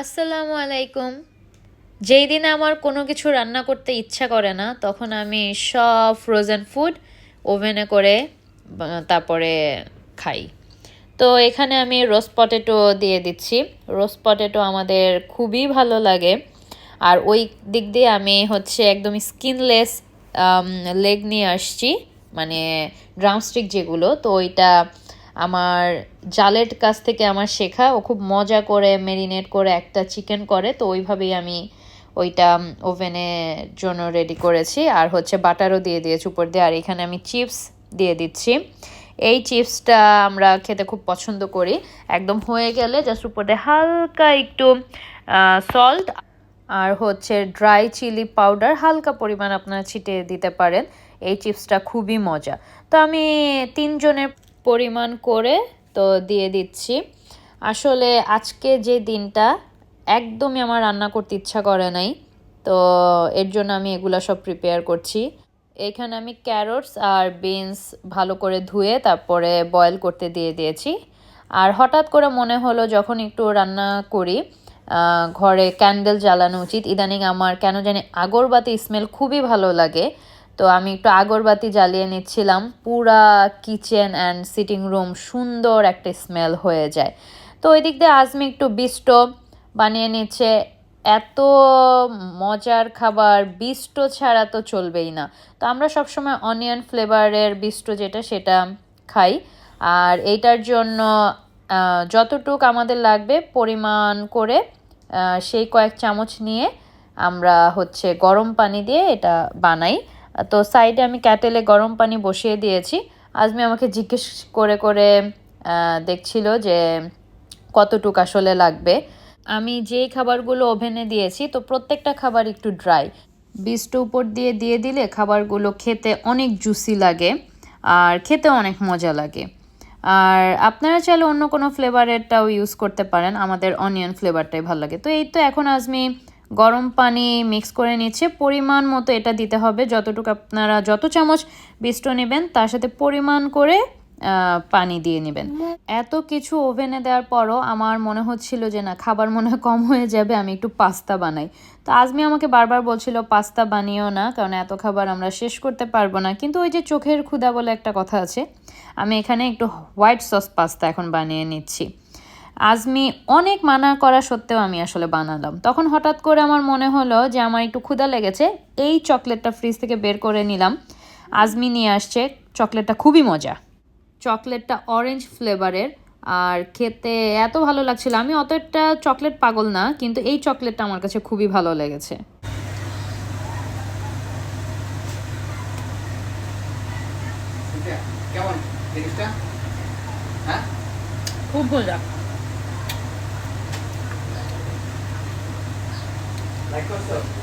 আসসালামু আলাইকুম। যেই দিনে আমার কোনো কিছু রান্না করতে ইচ্ছা করে না, তখন আমি সব ফ্রোজেন ফুড ওভেনে করে তারপরে খাই। তো এখানে আমি রোস্ট পটেটো দিয়ে দিচ্ছি। রোস্ট পটেটো আমাদের খুবই ভালো লাগে। আর ওই দিক দিয়ে আমি হচ্ছে একদম স্কিনলেস লেগ নিয়ে আসছি মানে ড্রামস্টিক যেগুলো, তো ওইটা আমার জালের কাছ থেকে আমার শেখা। ও খুব মজা করে মেরিনেট করে একটা চিকেন করে। তো ওইভাবেই আমি ওইটা ওভেনের জন্য রেডি করেছি। আর হচ্ছে বাটারও দিয়ে দিয়েছি উপর দিয়ে। আর এখানে আমি চিপস দিয়ে দিচ্ছি। এই চিপসটা আমরা খেতে খুব পছন্দ করি। একদম হয়ে গেলে জাস্ট উপর হালকা একটু সল্ট আর হচ্ছে ড্রাই চিলি পাউডার হালকা পরিমাণ আপনারা ছিটিয়ে দিতে পারেন। এই চিপসটা খুবই মজা। তো আমি তিনজনের পরিমাণ করে তো দিয়ে দিচ্ছি। আসলে আজকে যে দিনটা, একদমই আমার রান্না করতে ইচ্ছা করে নাই। তো এর জন্য আমি এগুলা সব প্রিপেয়ার করছি। এখানে আমি ক্যারোটস আর বিনস ভালো করে ধুয়ে তারপরে বয়েল করতে দিয়ে দিয়েছি। আর হঠাৎ করে মনে হলো যখন একটু রান্না করি ঘরে ক্যান্ডেল জ্বালানো উচিত। ইদানিং আমার কেন জানি আগরবাতি স্মেল খুবই ভালো লাগে। তো আমি একটু আগরবাতি জ্বালিয়ে নিচ্ছিলাম। পুরা কিচেন অ্যান্ড সিটিং রুম সুন্দর একটা স্মেল হয়ে যায়। তো ওই দিক দিয়ে আজমি একটু বিস্টো বানিয়ে নিচ্ছে। এত মজার খাবার, বিস্টো ছাড়া তো চলবেই না। তো আমরা সবসময় অনিয়ন ফ্লেভারের বিস্টো যেটা, সেটা খাই। আর এইটার জন্য যতটুক আমাদের লাগবে পরিমাণ করে সেই কয়েক চামচ নিয়ে আমরা হচ্ছে গরম পানি দিয়ে এটা বানাই। তো সাইডে আমি ক্যাটেলে গরম পানি বসিয়ে দিয়েছি। আজমি আমাকে জিজ্ঞেস করে করে দেখছিল যে কতটুক আসলে লাগবে। আমি যেই খাবারগুলো ওভেনে দিয়েছি, তো প্রত্যেকটা খাবার একটু ড্রাই। বীজটা উপর দিয়ে দিয়ে দিলে খাবারগুলো খেতে অনেক জুসি লাগে আর খেতে অনেক মজা লাগে। আর আপনারা চাইলে অন্য কোনো ফ্লেভারেরটাও ইউজ করতে পারেন, আমাদের অনিয়ন ফ্লেভারটাই ভালো লাগে। তো এই তো এখন আজমি গরম পানি মিক্স করে নিচ্ছে। পরিমাণ মতো এটা দিতে হবে। যতটুকু আপনারা যত চামচ বিস্টো নেবেন, তার সাথে পরিমাণ করে পানি দিয়ে নেবেন। এত কিছু ওভেনে দেওয়ার পরও আমার মনে হচ্ছিল যে, না, খাবার মনে কম হয়ে যাবে, আমি একটু পাস্তা বানাই। তো আজমি আমাকে বারবার বলছিল পাস্তা বানিও না, কারণ এত খাবার আমরা শেষ করতে পারব না। কিন্তু ওই যে চোখের ক্ষুদা বলে একটা কথা আছে, আমি এখানে একটু হোয়াইট সস পাস্তা এখন বানিয়ে নিচ্ছি। আজমি অনেক মানা করা সত্ত্বেও আমি আসলে বানালাম। তখন হঠাৎ করে আমার মনে হলো যে আমার একটু ক্ষুধা লেগেছে এই চকলেটটা ফ্রিজ থেকে বের করে নিলাম। আজমি নিয়ে আসছে চকলেটটা খুবই মজা। চকলেটটা অরেঞ্জ ফ্লেভারের আর খেতে এত ভালো লাগছিল। আমি অত একটা চকলেট পাগল না কিন্তু এই চকলেটটা আমার কাছে খুবই ভালো লেগেছে। কেমন? জিনিসটা? হ্যাঁ? খুব মজা। লাইক করছ